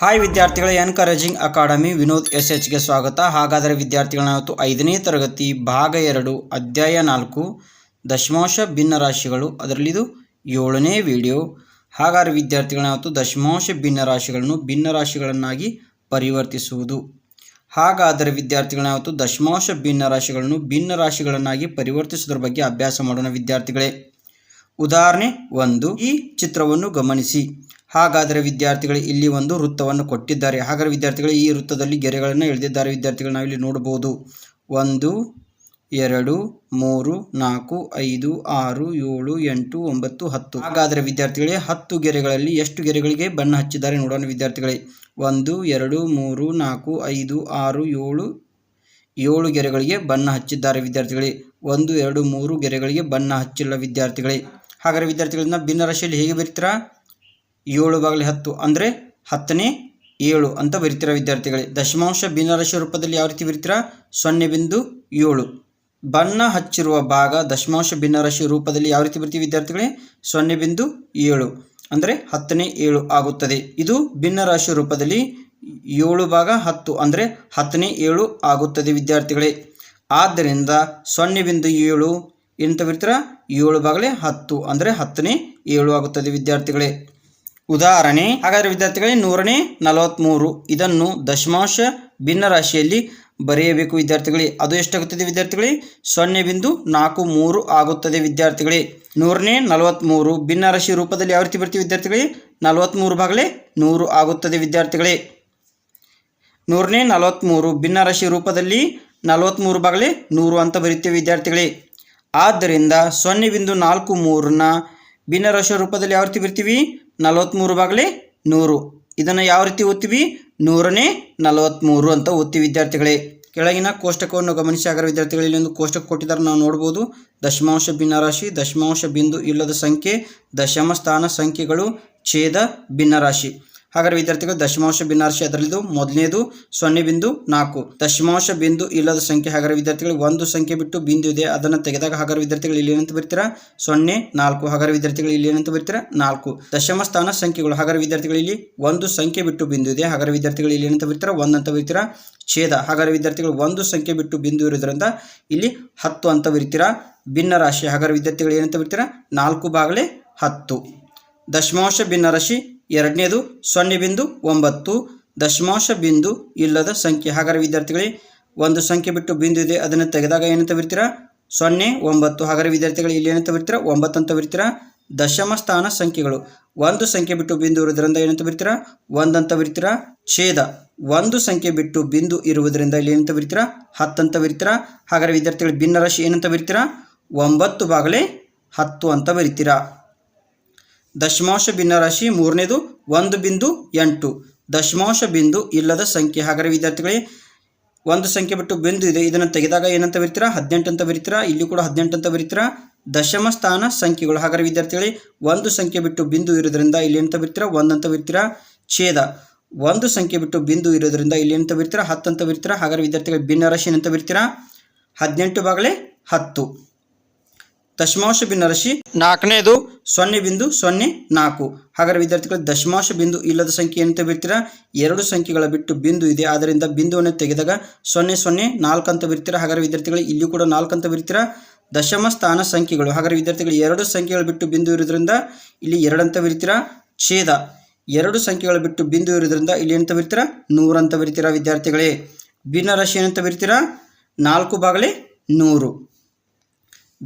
Hi ವಿದ್ಯಾರ್ಥಿಗಳ. Encouraging academy Vinod S ಎಚ್ಗೆ ಸ್ವಾಗತ. ಹಾಗಾದರೆ ವಿದ್ಯಾರ್ಥಿಗಳ ಇವತ್ತು ಐದನೇ ತರಗತಿ, ಭಾಗ ಎರಡು, ಅಧ್ಯಾಯ ನಾಲ್ಕು, ದಶಮಾಂಶ ಭಿನ್ನರಾಶಿಗಳು. ಅದರಲ್ಲಿದು ಏಳನೇ ವಿಡಿಯೋ ಹಾಗಾದರೆ ವಿದ್ಯಾರ್ಥಿಗಳ ಇವತ್ತು ದಶಮಾಂಶ ಭಿನ್ನರಾಶಿಗಳನ್ನು ಭಿನ್ನರಾಶಿಗಳನ್ನಾಗಿ ಪರಿವರ್ತಿಸುವುದು. ಹಾಗಾದರೆ ವಿದ್ಯಾರ್ಥಿಗಳ ಇವತ್ತು ದಶಮಾಂಶ ಭಿನ್ನರಾಶಿಗಳನ್ನು ಭಿನ್ನರಾಶಿಗಳನ್ನಾಗಿ ಪರಿವರ್ತಿಸುವುದರ ಬಗ್ಗೆ ಅಭ್ಯಾಸ ಮಾಡೋಣ ವಿದ್ಯಾರ್ಥಿಗಳೇ. ಉದಾಹರಣೆ ಒಂದು, ಈ ಚಿತ್ರವನ್ನು ಗಮನಿಸಿ. ಹಾಗಾದರೆ ವಿದ್ಯಾರ್ಥಿಗಳು, ಇಲ್ಲಿ ಒಂದು ವೃತ್ತವನ್ನು ಕೊಟ್ಟಿದ್ದಾರೆ. ಹಾಗಾದರೆ ವಿದ್ಯಾರ್ಥಿಗಳು, ಈ ವೃತ್ತದಲ್ಲಿ ಗೆರೆಗಳನ್ನು ಎಳೆದಿದ್ದಾರೆ. ವಿದ್ಯಾರ್ಥಿಗಳು, ನಾವಿಲ್ಲಿ ನೋಡಬಹುದು. ಒಂದು, ಎರಡು, ಮೂರು, ನಾಲ್ಕು, ಐದು, ಆರು, ಏಳು, ಎಂಟು, ಒಂಬತ್ತು, ಹತ್ತು. ಹಾಗಾದರೆ ವಿದ್ಯಾರ್ಥಿಗಳೇ, ಹತ್ತು ಗೆರೆಗಳಲ್ಲಿ ಎಷ್ಟು ಗೆರೆಗಳಿಗೆ ಬಣ್ಣ ಹಚ್ಚಿದ್ದಾರೆ ನೋಡೋಣ ವಿದ್ಯಾರ್ಥಿಗಳೇ. ಒಂದು, ಎರಡು, ಮೂರು, ನಾಲ್ಕು, ಐದು, ಆರು, ಏಳು ಏಳು ಗೆರೆಗಳಿಗೆ ಬಣ್ಣ ಹಚ್ಚಿದ್ದಾರೆ ವಿದ್ಯಾರ್ಥಿಗಳೇ. ಒಂದು, ಎರಡು, ಮೂರು ಗೆರೆಗಳಿಗೆ ಬಣ್ಣ ಹಚ್ಚಿಲ್ಲ ವಿದ್ಯಾರ್ಥಿಗಳೇ. ಹಾಗಾದರೆ ವಿದ್ಯಾರ್ಥಿಗಳನ್ನ ಭಿನ್ನರಾಶಿಯಲ್ಲಿ ಹೇಗೆ ಬರೀತೀರಾ? ಏಳು ಬಾಗಿಲು ಹತ್ತು ಅಂದರೆ ಹತ್ತನೇ ಏಳು ಅಂತ ಬರಿತೀರ ವಿದ್ಯಾರ್ಥಿಗಳೇ? ದಶಮಾಂಶ ಭಿನ್ನರಾಶಿ ರೂಪದಲ್ಲಿ ಯಾವ ರೀತಿ ಬರಿತೀರ? ಸೊನ್ನೆ ಬಿಂದು ಏಳು. ಬಣ್ಣ ಹಚ್ಚಿರುವ ಭಾಗ ದಶಮಾಂಶ ಭಿನ್ನರಾಶಿ ರೂಪದಲ್ಲಿ ಯಾವ ರೀತಿ ಬರ್ತೀವಿ ವಿದ್ಯಾರ್ಥಿಗಳೇ? ಸೊನ್ನೆ ಬಿಂದು ಏಳು ಅಂದರೆ ಹತ್ತನೇ ಏಳು ಆಗುತ್ತದೆ. ಇದು ಭಿನ್ನರಾಶಿ ರೂಪದಲ್ಲಿ ಏಳು ಭಾಗ ಹತ್ತು ಅಂದರೆ ಹತ್ತನೇ ಏಳು ಆಗುತ್ತದೆ ವಿದ್ಯಾರ್ಥಿಗಳೇ. ಆದ್ದರಿಂದ ಸೊನ್ನೆ ಬಿಂದು ಏಳು ಎಂತ ಬರ್ತೀರಾ? ಏಳು ಬಾಗಲೇ ಹತ್ತು ಅಂದರೆ ಹತ್ತನೇ ಏಳು ಆಗುತ್ತದೆ ವಿದ್ಯಾರ್ಥಿಗಳೇ. ಉದಾಹರಣೆ, ಹಾಗಾದರೆ ವಿದ್ಯಾರ್ಥಿಗಳೇ, ನೂರನೇ ನಲವತ್ತ್ಮೂರು ಇದನ್ನು ದಶಮಾಂಶ ಭಿನ್ನರಾಶಿಯಲ್ಲಿ ಬರೆಯಬೇಕು ವಿದ್ಯಾರ್ಥಿಗಳೇ. ಅದು ಎಷ್ಟಾಗುತ್ತದೆ ವಿದ್ಯಾರ್ಥಿಗಳೇ? ಸೊನ್ನೆ ಬಿಂದು ನಾಲ್ಕು ಮೂರು ಆಗುತ್ತದೆ ವಿದ್ಯಾರ್ಥಿಗಳೇ. ನೂರನೇ ನಲವತ್ತ್ಮೂರು ಭಿನ್ನರಾಶಿ ರೂಪದಲ್ಲಿ ಯಾವ ರೀತಿ ಬರ್ತೀವಿ ವಿದ್ಯಾರ್ಥಿಗಳೇ? ನಲವತ್ತ್ಮೂರು ಭಾಗಲೇ ನೂರು ಆಗುತ್ತದೆ ವಿದ್ಯಾರ್ಥಿಗಳೇ. ನೂರನೇ ನಲವತ್ತ್ಮೂರು ಭಿನ್ನರಾಶಿ ರೂಪದಲ್ಲಿ ನಲವತ್ತ್ಮೂರು ಭಾಗಲೇ ನೂರು ಅಂತ ಬರೀತೀವಿ ವಿದ್ಯಾರ್ಥಿಗಳೇ. ಆದ್ದರಿಂದ ಸೊನ್ನೆ ಬಿಂದು ನಾಲ್ಕು ಮೂರನ್ನ ಭಿನ್ನರಾಶಿ ರೂಪದಲ್ಲಿ ಯಾವ ರೀತಿ ಬರ್ತೀವಿ? ನಲವತ್ತ್ಮೂರು ಬಾಗಲಿ ನೂರು. ಇದನ್ನು ಯಾವ ರೀತಿ ಓದ್ತೀವಿ? ನೂರನೇ ನಲವತ್ತ್ಮೂರು ಅಂತ ಓದ್ತೀವಿ ವಿದ್ಯಾರ್ಥಿಗಳೇ. ಕೆಳಗಿನ ಕೋಷ್ಟಕವನ್ನು ಗಮನಿಸಿ. ಆಗರ ವಿದ್ಯಾರ್ಥಿಗಳು ಒಂದು ಕೋಷ್ಟಕ ಕೊಟ್ಟಿದ್ದಾರೆ. ನಾವು ನೋಡ್ಬೋದು. ದಶಮಾಂಶ ಭಿನ್ನರಾಶಿ ದಶಮಾಂಶ ಬಿಂದು ಇಲ್ಲದ ಸಂಖ್ಯೆ, ದಶಮ ಸ್ಥಾನ ಸಂಖ್ಯೆಗಳು, ಛೇದ ಭಿನ್ನರಾಶಿ ಹಾಗಾದರೆ ವಿದ್ಯಾರ್ಥಿಗಳು, ದಶಮಾಂಶ ಭಿನ್ನರಾಶಿ ಅದರಲ್ಲಿದ್ದು ಮೊದಲನೇದು ಸೊನ್ನೆ ಬಿಂದು ನಾಲ್ಕು. ದಶಮಾಂಶ ಬಿಂದು ಇಲ್ಲದ ಸಂಖ್ಯೆ, ಹಾಗಾದ್ರೆ ವಿದ್ಯಾರ್ಥಿಗಳು, ಒಂದು ಸಂಖ್ಯೆ ಬಿಟ್ಟು ಬಿಂದು ಇದೆ, ಅದನ್ನು ತೆಗೆದಾಗ ಹಾಗಾದ್ರೆ ವಿದ್ಯಾರ್ಥಿಗಳು ಇಲ್ಲಿ ಏನಂತ ಬರ್ತೀರಾ? ಸೊನ್ನೆ, ನಾಲ್ಕು. ಹಾಗಾದ್ರೆ ವಿದ್ಯಾರ್ಥಿಗಳು ಇಲ್ಲಿ ಏನಂತ ಬರ್ತೀರಾ? ನಾಲ್ಕು. ದಶಮ ಸ್ಥಾನ ಸಂಖ್ಯೆಗಳು, ಹಾಗಾದ್ರೆ ವಿದ್ಯಾರ್ಥಿಗಳು ಇಲ್ಲಿ ಒಂದು ಸಂಖ್ಯೆ ಬಿಟ್ಟು ಬಿಂದು ಇದೆ, ಹಾಗಾದ್ರೆ ವಿದ್ಯಾರ್ಥಿಗಳು ಇಲ್ಲಿ ಏನಂತ ಬರ್ತೀರಾ? ಒಂದು ಅಂತ ಬರೀತೀರಾ? ಛೇದ. ಹಾಗಾದ್ರೆ ವಿದ್ಯಾರ್ಥಿಗಳು ಒಂದು ಸಂಖ್ಯೆ ಬಿಟ್ಟು ಬಿಂದು ಇರೋದ್ರಿಂದ ಇಲ್ಲಿ ಹತ್ತು ಅಂತ ಬರಿತೀರಾ? ಭಿನ್ನ ರಾಶಿ ಹಾಗಾದ್ರೆ ವಿದ್ಯಾರ್ಥಿಗಳು ಏನಂತ ಬರ್ತೀರಾ? ನಾಲ್ಕು ಬಾಗಲೇ ಹತ್ತು. ದಶಮಾಂಶ ಭಿನ್ನರಾಶಿ ಎರಡನೇದು ಸೊನ್ನೆ ಬಿಂದು ಒಂಬತ್ತು. ದಶಮಾಂಶ ಬಿಂದು ಇಲ್ಲದ ಸಂಖ್ಯೆ. ಹಾಗಾದರೆ ವಿದ್ಯಾರ್ಥಿಗಳೇ, ಒಂದು ಸಂಖ್ಯೆ ಬಿಟ್ಟು ಬಿಂದು ಇದೆ, ಅದನ್ನು ತೆಗೆದಾಗ ಏನಂತ ಬರ್ತೀರಾ ಸೊನ್ನೆ, ಒಂಬತ್ತು. ಹಾಗಾದರೆ ವಿದ್ಯಾರ್ಥಿಗಳು, ಇಲ್ಲಿ ಏನಂತ ಬರ್ತೀರಾ ಒಂಬತ್ತು ಅಂತ ಬರ್ತೀರಾ ದಶಮ ಸ್ಥಾನ ಸಂಖ್ಯೆಗಳು. ಒಂದು ಸಂಖ್ಯೆ ಬಿಟ್ಟು ಬಿಂದು ಇರುವುದರಿಂದ ಏನಂತ ಬರ್ತೀರಾ ಒಂದಂತ ಬರ್ತೀರಾ ಛೇದ. ಒಂದು ಸಂಖ್ಯೆ ಬಿಟ್ಟು ಬಿಂದು ಇರುವುದರಿಂದ ಇಲ್ಲಿ ಏನಂತ ಬರ್ತೀರಾ ಹತ್ತಂತ ಬರ್ತೀರಾ ಹಾಗಾದರೆ ವಿದ್ಯಾರ್ಥಿಗಳು ಭಿನ್ನರಾಶಿ ಏನಂತ ಬರ್ತೀರಾ ಒಂಬತ್ತು ಬಾಗಲೇ ಹತ್ತು ಅಂತ ಬರಿತೀರಾ ದಶಮಾಂಶ ಭಿನ್ನರಾಶಿ ಮೂರನೇದು ಒಂದು ಬಿಂದು ಎಂಟು. ದಶಮಾಂಶ ಬಿಂದು ಇಲ್ಲದ ಸಂಖ್ಯೆ. ಹಾಗಾದರೆ ವಿದ್ಯಾರ್ಥಿಗಳೇ, ಒಂದು ಸಂಖ್ಯೆ ಬಿಟ್ಟು ಬಿಂದು ಇದೆ. ಇದನ್ನು ತೆಗೆದಾಗ ಏನಂತ ಬರೀತೀರಾ? ಹದಿನೆಂಟು ಅಂತ ಬರೀತೀರಾ? ಇಲ್ಲಿ ಕೂಡ ಹದಿನೆಂಟು ಅಂತ ಬರೀತೀರಾ? ದಶಮ ಸ್ಥಾನ ಸಂಖ್ಯೆಗಳು. ಹಾಗಾದರೆ ವಿದ್ಯಾರ್ಥಿಗಳೇ, ಒಂದು ಸಂಖ್ಯೆ ಬಿಟ್ಟು ಬಿಂದು ಇರೋದ್ರಿಂದ ಇಲ್ಲಿ ಎಂತ ಬರ್ತೀರಾ? ಒಂದು ಅಂತ ಬರೀತೀರಾ? ಛೇದ. ಒಂದು ಸಂಖ್ಯೆ ಬಿಟ್ಟು ಬಿಂದು ಇರೋದ್ರಿಂದ ಇಲ್ಲಿ ಎಂತ ಬರ್ತೀರಾ? ಹತ್ತು ಅಂತ ಬರ್ತೀರಾ? ಹಾಗಾದರೆ ವಿದ್ಯಾರ್ಥಿಗಳು ಭಿನ್ನರಾಶಿ ಏನಂತ ಬರೀತೀರಾ? ಹದಿನೆಂಟು ಬಾಗಲೇ ಹತ್ತು. ದಶಮಾಂಶ ಭಿನ್ನರಾಶಿ ನಾಲ್ಕನೇದು ಸೊನ್ನೆ ಬಿಂದು ಸೊನ್ನೆ ನಾಲ್ಕು. ಹಾಗಾದ್ರೆ ವಿದ್ಯಾರ್ಥಿಗಳು ದಶಮಾಂಶ ಬಿಂದು ಇಲ್ಲದ ಸಂಖ್ಯೆ ಅಂತ ಬಿಡ್ತೀರಾ? ಎರಡು ಸಂಖ್ಯೆಗಳ ಬಿಟ್ಟು ಬಿಂದು ಇದೆ. ಆದ್ದರಿಂದ ಬಿಂದುವನ್ನು ತೆಗೆದಾಗ ಸೊನ್ನೆ ಸೊನ್ನೆ ನಾಲ್ಕು ಅಂತ ಬೀರ್ತೀರಾ ಹಾಗಾದ್ರೆ ವಿದ್ಯಾರ್ಥಿಗಳು ಇಲ್ಲಿ ಕೂಡ ನಾಲ್ಕು ಅಂತ ಬೀರ್ತೀರಾ ದಶಮ ಸ್ಥಾನ ಸಂಖ್ಯೆಗಳು. ಹಾಗಾದ್ರೆ ವಿದ್ಯಾರ್ಥಿಗಳು ಎರಡು ಸಂಖ್ಯೆಗಳು ಬಿಟ್ಟು ಬಿಂದು ಇರೋದ್ರಿಂದ ಇಲ್ಲಿ ಎರಡು ಅಂತ ಬರೀತೀರಾ ಛೇದ. ಎರಡು ಸಂಖ್ಯೆಗಳ ಬಿಟ್ಟು ಬಿಂದು ಇರೋದ್ರಿಂದ ಇಲ್ಲಿ ಎಂತ ಬರೀತೀರಾ ನೂರು ಅಂತ ಬರೀತೀರಾ ವಿದ್ಯಾರ್ಥಿಗಳೇ. ಭಿನ್ನರಾಶಿ ಏನಂತ ಬರೀತೀರಾ ನಾಲ್ಕು ಬಾಗಲೇ ನೂರು.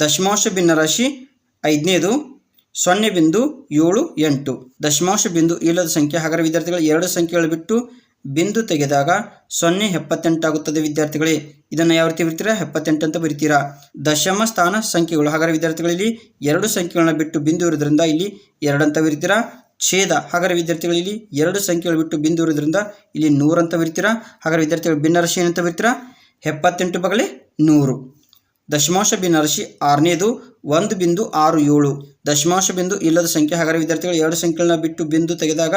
ದಶಮಾಂಶ ಭಿನ್ನರಾಶಿ ಐದನೇದು ಸೊನ್ನೆ ಬಿಂದು ಏಳು, ಎಂಟು. ದಶಮಾಂಶ ಬಿಂದು ಇಲ್ಲದ ಸಂಖ್ಯೆ. ಹಾಗಾದರೆ ವಿದ್ಯಾರ್ಥಿಗಳು, ಎರಡು ಸಂಖ್ಯೆಗಳು ಬಿಟ್ಟು ಬಿಂದು ತೆಗೆದಾಗ ಸೊನ್ನೆ ಎಪ್ಪತ್ತೆಂಟಾಗುತ್ತದೆ ವಿದ್ಯಾರ್ಥಿಗಳೇ. ಇದನ್ನು ಯಾವ ರೀತಿ ಬರೀತೀರಾ ಎಪ್ಪತ್ತೆಂಟು ಅಂತ ಬರೀತೀರಾ ದಶಮ ಸ್ಥಾನ ಸಂಖ್ಯೆಗಳು. ಹಾಗಾದರೆ ವಿದ್ಯಾರ್ಥಿಗಳಲ್ಲಿ ಎರಡು ಸಂಖ್ಯೆಗಳನ್ನ ಬಿಟ್ಟು ಬಿಂದು ಇರೋದ್ರಿಂದ ಇಲ್ಲಿ ಎರಡು ಅಂತ ಬರೀತೀರಾ ಛೇದ. ಹಾಗಾದರೆ ವಿದ್ಯಾರ್ಥಿಗಳಲ್ಲಿ ಎರಡು ಸಂಖ್ಯೆಗಳು ಬಿಟ್ಟು ಬಿಂದು ಇರೋದ್ರಿಂದ ಇಲ್ಲಿ ನೂರು ಅಂತ ಬರೀತೀರಾ ಹಾಗಾದರೆ ವಿದ್ಯಾರ್ಥಿಗಳು ಭಿನ್ನರಾಶಿ ಏನಂತ ಬರೀತೀರಾ ಎಪ್ಪತ್ತೆಂಟು ಬಗಲೇ ನೂರು. ದಶಮಾಂಶ ಭಿನ್ನರಾಶಿ ಆರನೇದು ಒಂದು ಬಿಂದು ಆರು ಏಳು. ದಶಮಾಂಶ ಬಿಂದು ಇಲ್ಲದ ಸಂಖ್ಯೆ ಹಾಗಾದರೆ ವಿದ್ಯಾರ್ಥಿಗಳು ಎರಡು ಸಂಖ್ಯೆಗಳನ್ನ ಬಿಟ್ಟು ಬಿಂದು ತೆಗೆದಾಗ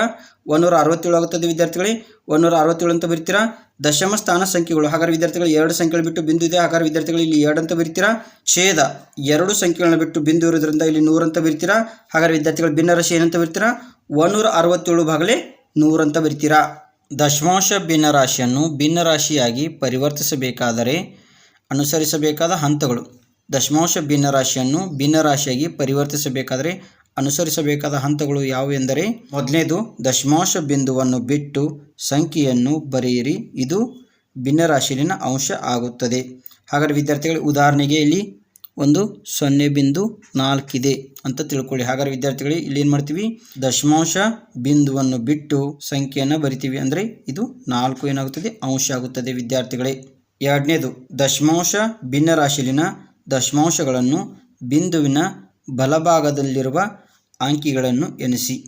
ಒಂದೂರ ಅರವತ್ತೇಳು ಆಗುತ್ತದೆ ವಿದ್ಯಾರ್ಥಿಗಳೇ. ಒಂದೂರ ಅರವತ್ತೇಳು ಅಂತ ಬರೀತೀರಾ? ದಶಮ ಸ್ಥಾನ ಸಂಖ್ಯೆಗಳು ಹಾಗಾದರೆ ವಿದ್ಯಾರ್ಥಿಗಳು ಎರಡು ಸಂಖ್ಯೆಗಳು ಬಿಟ್ಟು ಬಿಂದು ಇದೆ. ಹಾಗಾದರೆ ವಿದ್ಯಾರ್ಥಿಗಳು ಇಲ್ಲಿ ಎರಡು ಅಂತ ಬರೀತೀರಾ? ಛೇದ ಎರಡು ಸಂಖ್ಯೆಗಳನ್ನ ಬಿಟ್ಟು ಬಿಂದು ಇರೋದ್ರಿಂದ ಇಲ್ಲಿ ನೂರು ಅಂತ ಬರೀತೀರಾ? ಹಾಗಾದರೆ ವಿದ್ಯಾರ್ಥಿಗಳು ಭಿನ್ನರಾಶಿ ಏನಂತ ಬರ್ತೀರಾ? ಒಂದೂರ ಅರವತ್ತೇಳು ಭಾಗಲೇ ನೂರು ಅಂತ ಬರಿತೀರಾ. ದಶಮಾಂಶ ಭಿನ್ನರಾಶಿಯನ್ನು ಭಿನ್ನರಾಶಿಯಾಗಿ ಪರಿವರ್ತಿಸಬೇಕಾದರೆ ಅನುಸರಿಸಬೇಕಾದ ಹಂತಗಳು. ದಶಮಾಂಶ ಭಿನ್ನರಾಶಿಯನ್ನು ಭಿನ್ನರಾಶಿಯಾಗಿ ಪರಿವರ್ತಿಸಬೇಕಾದರೆ ಅನುಸರಿಸಬೇಕಾದ ಹಂತಗಳು ಯಾವುವೆಂದರೆ ಮೊದಲನೇದು, ದಶಮಾಂಶ ಬಿಂದುವನ್ನು ಬಿಟ್ಟು ಸಂಖ್ಯೆಯನ್ನು ಬರೆಯಿರಿ. ಇದು ಭಿನ್ನರಾಶಿಯಲ್ಲಿನ ಅಂಶ ಆಗುತ್ತದೆ. ಹಾಗಾದರೆ ವಿದ್ಯಾರ್ಥಿಗಳು, ಉದಾಹರಣೆಗೆ ಇಲ್ಲಿ ಒಂದು ಸೊನ್ನೆ ಬಿಂದು ನಾಲ್ಕಿದೆ ಅಂತ ತಿಳ್ಕೊಳ್ಳಿ. ಹಾಗಾದ್ರೆ ವಿದ್ಯಾರ್ಥಿಗಳಿಗೆ ಇಲ್ಲಿ ಏನು ಮಾಡ್ತೀವಿ? ದಶಮಾಂಶ ಬಿಂದುವನ್ನು ಬಿಟ್ಟು ಸಂಖ್ಯೆಯನ್ನು ಬರಿತೀವಿ. ಅಂದರೆ ಇದು ನಾಲ್ಕು ಏನಾಗುತ್ತದೆ? ಅಂಶ ಆಗುತ್ತದೆ. ವಿದ್ಯಾರ್ಥಿಗಳೇ ಎರಡನೇದು, ದಶಮಾಂಶ ಭಿನ್ನರಾಶಿಯಲ್ಲಿನ ದಶಮಾಂಶಗಳನ್ನು ಬಿಂದುವಿನ ಬಲಭಾಗದಲ್ಲಿರುವ ಅಂಕಿಗಳನ್ನು ಎಣಿಸಿ.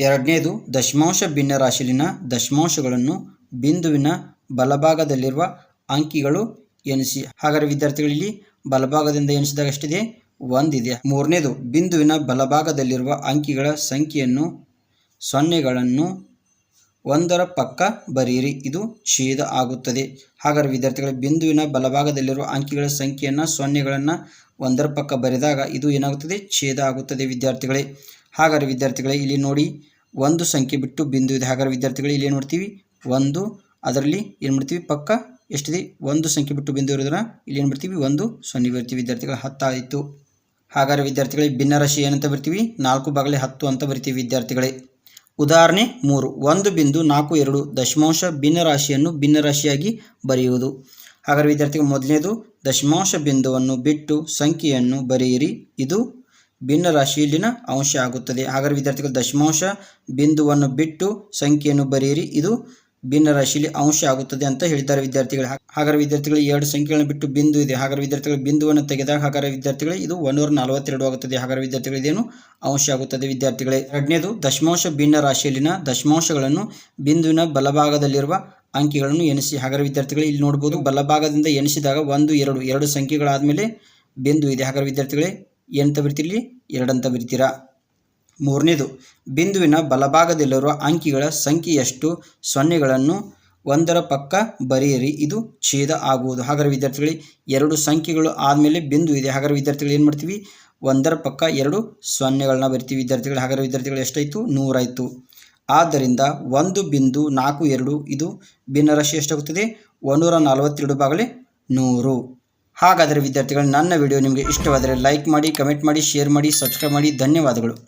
ಎರಡನೇದು, ದಶಮಾಂಶ ಭಿನ್ನರಾಶಿಯಲ್ಲಿನ ದಶಮಾಂಶಗಳನ್ನು ಬಿಂದುವಿನ ಬಲಭಾಗದಲ್ಲಿರುವ ಅಂಕಿಗಳು ಎಣಿಸಿ. ಹಾಗಾದರೆ ವಿದ್ಯಾರ್ಥಿಗಳಲ್ಲಿ ಬಲಭಾಗದಿಂದ ಎಣಿಸಿದಾಗ ಎಷ್ಟಿದೆ ಒಂದಿದೆ. ಮೂರನೇದು, ಬಿಂದುವಿನ ಬಲಭಾಗದಲ್ಲಿರುವ ಅಂಕಿಗಳ ಸಂಖ್ಯೆಯನ್ನು, ಸೊನ್ನೆಗಳನ್ನು ಒಂದರ ಪಕ್ಕ ಬರೆಯಿರಿ, ಇದು ಛೇದ ಆಗುತ್ತದೆ. ಹಾಗಾದರೆ ವಿದ್ಯಾರ್ಥಿಗಳ, ಬಿಂದುವಿನ ಬಲಭಾಗದಲ್ಲಿರುವ ಅಂಕಿಗಳ ಸಂಖ್ಯೆಯನ್ನು, ಸೊನ್ನೆಗಳನ್ನು ಒಂದರ ಪಕ್ಕ ಬರೆದಾಗ ಇದು ಏನಾಗುತ್ತದೆ? ಛೇದ ಆಗುತ್ತದೆ ವಿದ್ಯಾರ್ಥಿಗಳೇ. ಹಾಗಾದರೆ ವಿದ್ಯಾರ್ಥಿಗಳೇ, ಇಲ್ಲಿ ನೋಡಿ, ಒಂದು ಸಂಖ್ಯೆ ಬಿಟ್ಟು ಬಿಂದು ಇದೆ. ಹಾಗಾದರೆ ವಿದ್ಯಾರ್ಥಿಗಳೇ, ಇಲ್ಲಿ ಏನು ಮಾಡ್ತೀವಿ? ಒಂದು, ಅದರಲ್ಲಿ ಏನು ಮಾಡ್ತೀವಿ? ಪಕ್ಕ ಎಷ್ಟಿದೆ? ಒಂದು ಸಂಖ್ಯೆ ಬಿಟ್ಟು ಬಿಂದು ಇರೋದ್ರ ಇಲ್ಲಿ ಏನು ಬರ್ತೀವಿ ಒಂದು ಸೊನ್ನೆ ಬರ್ತೀವಿ. ವಿದ್ಯಾರ್ಥಿಗಳ ಹತ್ತಾಯಿತು ಹಾಗಾದರೆ ವಿದ್ಯಾರ್ಥಿಗಳಿಗೆ ಭಿನ್ನರಾಶಿ ಏನಂತ ಬರ್ತೀವಿ? ನಾಲ್ಕು ಬಾಗಲೇ ಹತ್ತು ಅಂತ ಬರ್ತೀವಿ ವಿದ್ಯಾರ್ಥಿಗಳೇ. ಉದಾಹರಣೆ ಮೂರು. ಒಂದು ಬಿಂದು ನಾಲ್ಕು ಎರಡು ದಶಮಾಂಶ ಭಿನ್ನರಾಶಿಯನ್ನು ಭಿನ್ನರಾಶಿಯಾಗಿ ಬರೆಯುವುದು. ಹಾಗಾದರೆ ವಿದ್ಯಾರ್ಥಿಗಳು ಮೊದಲನೇದು, ದಶಮಾಂಶ ಬಿಂದುವನ್ನು ಬಿಟ್ಟು ಸಂಖ್ಯೆಯನ್ನು ಬರೆಯಿರಿ. ಇದು ಭಿನ್ನರಾಶಿಯಲ್ಲಿನ ಅಂಶ ಆಗುತ್ತದೆ. ಹಾಗಾದರೆ ವಿದ್ಯಾರ್ಥಿಗಳು ದಶಮಾಂಶ ಬಿಂದುವನ್ನು ಬಿಟ್ಟು ಸಂಖ್ಯೆಯನ್ನು ಬರೆಯಿರಿ. ಇದು ಭಿನ್ನರಾಶಿಯಲ್ಲಿ ಅಂಶ ಆಗುತ್ತದೆ ಅಂತ ಹೇಳಿದ್ದಾರೆ ವಿದ್ಯಾರ್ಥಿಗಳು. ಹಾಗಾದ್ರೆ ವಿದ್ಯಾರ್ಥಿಗಳು ಎರಡು ಸಂಖ್ಯೆಗಳನ್ನು ಬಿಟ್ಟು ಬಿಂದು ಇದೆ. ಹಾಗಾದ್ರೆ ವಿದ್ಯಾರ್ಥಿಗಳು ಬಿಂದುವನ್ನು ತೆಗೆದಾಗ ಹಾಗಾದ್ರೆ ವಿದ್ಯಾರ್ಥಿಗಳು ಇದು ಒಂದೂರ ನಲವತ್ತೆರಡು ಆಗುತ್ತದೆ. ಹಾಗಾದ್ರೆ ವಿದ್ಯಾರ್ಥಿಗಳು ಇದೇನು ಅಂಶ ಆಗುತ್ತದೆ ವಿದ್ಯಾರ್ಥಿಗಳೇ. ಎರಡನೇದು, ದಶಮಾಂಶ ಭಿನ್ನ ರಾಶಿಯಲ್ಲಿನ ದಶಮಾಂಶಗಳನ್ನು ಬಿಂದುವಿನ ಬಲಭಾಗದಲ್ಲಿರುವ ಅಂಕಿಗಳನ್ನು ಎಣಿಸಿ. ಹಾಗಾದ್ರೆ ವಿದ್ಯಾರ್ಥಿಗಳು ಇಲ್ಲಿ ನೋಡಬಹುದು ಬಲಭಾಗದಿಂದ ಎಣಿಸಿದಾಗ ಒಂದು, ಎರಡು ಎರಡು ಸಂಖ್ಯೆಗಳಾದಮೇಲೆ ಬಿಂದು ಇದೆ. ಹಾಗಾದ್ರೆ ವಿದ್ಯಾರ್ಥಿಗಳೇ, ಎಂತ ಬರಿತೀರಿ ಎರಡಂತ ಬರಿತೀರಾ? ಮೂರನೇದು, ಬಿಂದುವಿನ ಬಲಭಾಗದಲ್ಲಿರುವ ಅಂಕಿಗಳ ಸಂಖ್ಯೆಯಷ್ಟು ಸೊನ್ನೆಗಳನ್ನು ಒಂದರ ಪಕ್ಕ ಬರೆಯಿರಿ, ಇದು ಛೇದ ಆಗುವುದು. ಹಾಗಾದರೆ ವಿದ್ಯಾರ್ಥಿಗಳಿಗೆ ಎರಡು ಸಂಖ್ಯೆಗಳು ಆದಮೇಲೆ ಬಿಂದು ಇದೆ. ಹಾಗಾದ್ರೆ ವಿದ್ಯಾರ್ಥಿಗಳು ಏನು ಮಾಡ್ತೀವಿ? ಒಂದರ ಪಕ್ಕ ಎರಡು ಸೊನ್ನೆಗಳನ್ನ ಬರಿತೀವಿ ವಿದ್ಯಾರ್ಥಿಗಳು. ಹಾಗಾದ್ರೆ ವಿದ್ಯಾರ್ಥಿಗಳು, ಎಷ್ಟಾಯಿತು? ನೂರಾಯಿತು. ಆದ್ದರಿಂದ ಒಂದು ಬಿಂದು ನಾಲ್ಕು ಎರಡು, ಇದು ಭಿನ್ನರಾಶಿ ಎಷ್ಟಾಗುತ್ತದೆ? ಒಂದೂರ ನಲವತ್ತೆರಡು ಬಾಗಲೇ ನೂರು. ಹಾಗಾದರೆ ವಿದ್ಯಾರ್ಥಿಗಳು, ನನ್ನ ವಿಡಿಯೋ ನಿಮಗೆ ಇಷ್ಟವಾದರೆ ಲೈಕ್ ಮಾಡಿ, ಕಮೆಂಟ್ ಮಾಡಿ, ಶೇರ್ ಮಾಡಿ, ಸಬ್ಸ್ಕ್ರೈಬ್ ಮಾಡಿ. ಧನ್ಯವಾದಗಳು.